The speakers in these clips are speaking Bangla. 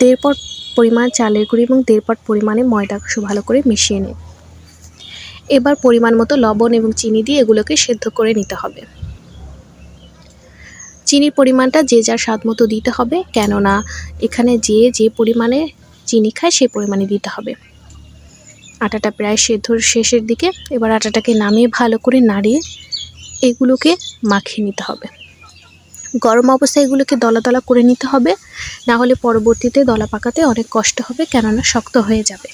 দেড় পট পরিমাণ চালের গুঁড়ি এবং দেড় পট পরিমাণে ময়দা ভালো করে মিশিয়ে নিন। এবার পরিমাণ মতো লবণ এবং চিনি দিয়ে এগুলোকে সেদ্ধ করে নিতে হবে। চিনির পরিমাণটা যে যার স্বাদ মতো দিতে হবে, কেননা এখানে যে যে পরিমাণে চিনি খায় সেই পরিমাণে দিতে হবে। আটাটা প্রায় সেদ্ধর শেষের দিকে এবার আটাটাকে নামিয়ে ভালো করে নাড়িয়ে এগুলোকে মাখিয়ে নিতে হবে। গরম অবস্থায় এগুলোকে দলা দলা করে নিতে হবে। না হলে পরবর্তীতে দলা পাকাতে অনেক কষ্ট হবে, কেননা শক্ত হয়ে যাবে।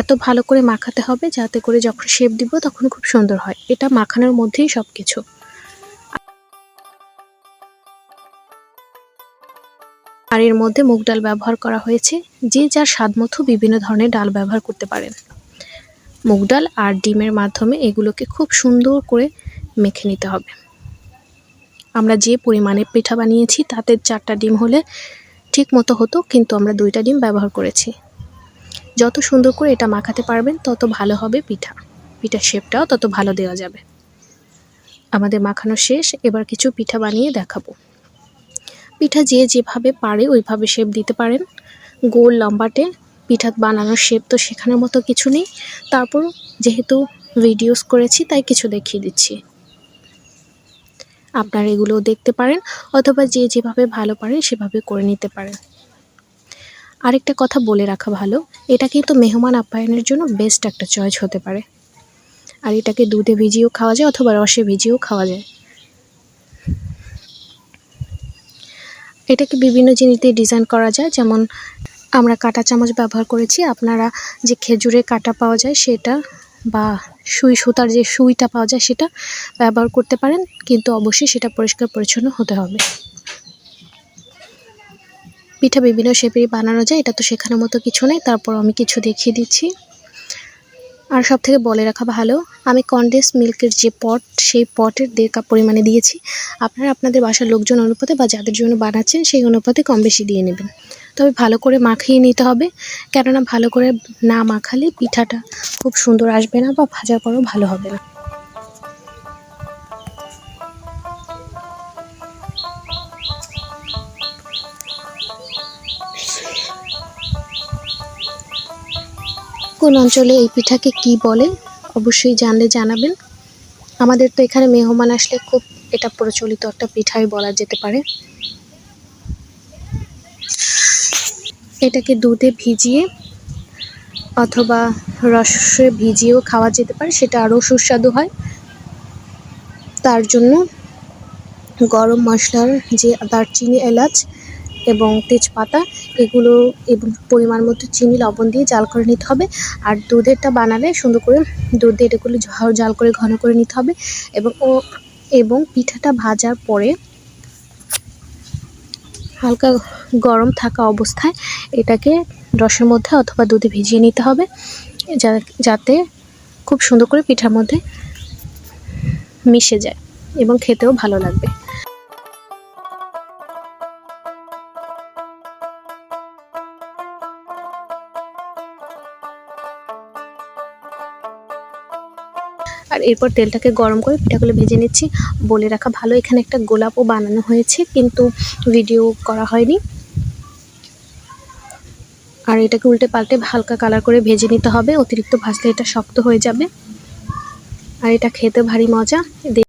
এত ভালো করে মাখাতে হবে যাতে করে যখন শেপ দিব তখন খুব সুন্দর হয়। এটা মাখানোর মধ্যেই সব কিছু আর এর মধ্যে মুগ ডাল ব্যবহার করা হয়েছে। যে যার স্বাদ মতো বিভিন্ন ধরনের ডাল ব্যবহার করতে পারেন। মুগ ডাল আর ডিমের মাধ্যমে এগুলোকে খুব সুন্দর করে মেখে নিতে হবে। আমরা যে পরিমাণে পিঠা বানিয়েছি, তাতে চারটা ডিম হলে ঠিক মতো হতো, কিন্তু আমরা দুইটা ডিম ব্যবহার করেছি। যত সুন্দর করে এটা মাখাতে পারবেন, তত ভালো হবে পিঠা। পিঠার শেপটাও তত ভালো দেওয়া যাবে। আমাদের মাখানো শেষ, এবার কিছু পিঠা বানিয়ে দেখাবো। পিঠা যে যেভাবে পারে, ওইভাবে শেপ দিতে পারেন। গোল লম্বাটে পিঠা বানানোর শেপ তো শেখানোর মতো কিছু নেই। তারপর যেহেতু ভিডিওস করেছি, তাই কিছু দেখিয়ে দিচ্ছি। আপনারা এগুলো দেখতে পারেন অথবা যে যেভাবে ভালো পারে সেভাবে করে নিতে পারেন। আরেকটা কথা বলে রাখা ভালো, এটা কিন্তু মেহমান আপ্যায়নের জন্য বেস্ট একটা চয়েস হতে পারে। আর এটাকে দুধে ভিজিয়েও খাওয়া যায় অথবা রসে ভিজিয়েও খাওয়া যায়। এটাকে বিভিন্ন জিনিস দিয়ে ডিজাইন করা যায়, যেমন আমরা কাঁটা চামচ ব্যবহার করেছি, আপনারা যে খেজুরের কাঁটা পাওয়া যায় সেটা বা সুই সুতার যে সুইটা পাওয়া যায় সেটা ব্যবহার করতে পারেন, কিন্তু অবশ্যই সেটা পরিষ্কার পরিচ্ছন্ন হতে হবে। পিঠা বিভিন্ন শেপেরই বানানো যায়, এটা তো শেখানোর মতো কিছু নেই। তারপর আমি কিছু দেখিয়ে দিচ্ছি। আর সব থেকে বলে রাখা ভালো, আমি কনডেন্স মিল্কের যে পট সেই পটের দেড় কাপ পরিমাণে দিয়েছি। আপনারা আপনাদের বাসার লোকজন অনুপাতে বা যাদের জন্য বানাচ্ছেন, সেই অনুপাতে কম বেশি দিয়ে নেবেন। তবে ভালো করে মাখিয়ে নিতে হবে, কেননা ভালো করে না মাখালে পিঠাটা খুব সুন্দর আসবে না বা ভাজা পরও ভালো হবে না। কোন অঞ্চলে এই পিঠাকে কি বলে, অবশ্যই জানলে জানাবেন। আমাদের তো এখানে মেহমান আসলে খুব এটা প্রচলিত একটা পিঠাই বলা যেতে পারে। এটাকে দুধে ভিজিয়ে অথবা রসে ভিজিয়েও খাওয়া যেতে পারে, সেটা আরও সুস্বাদু হয়। তার জন্য গরম মশলার যে দারচিনি এলাচ এবং তেজপাতা এগুলো এবং পরিমাণ মতো চিনি, লবণ দিয়ে জাল করে নিতে হবে। আর দুধেরটা বানালে সুন্দর করে দুধ দিয়ে এটাগুলো জাল করে ঘন করে নিতে হবে এবং ও, এবং পিঠাটা ভাজার পরে হালকা গরম থাকা অবস্থায় এটাকে রসের মধ্যে অথবা দুধে ভিজিয়ে নিতে হবে। যাতে খুব সুন্দর করে পিঠার মধ্যে মিশে যায় এবং খেতেও ভালো লাগবে। আর এরপর তেলটাকে গরম করে পিঠাগুলো ভেজে নিচ্ছি। বলে রাখা ভালো, এখানে একটা গোলাপও বানানো হয়েছে, কিন্তু ভিডিও করা হয়নি। আর এটাকে উল্টে পাল্টে হালকা কালার করে ভেজে নিতে হবে, অতিরিক্ত ভাজলে এটা শক্ত হয়ে যাবে। আর এটা খেতে ভারী মজা।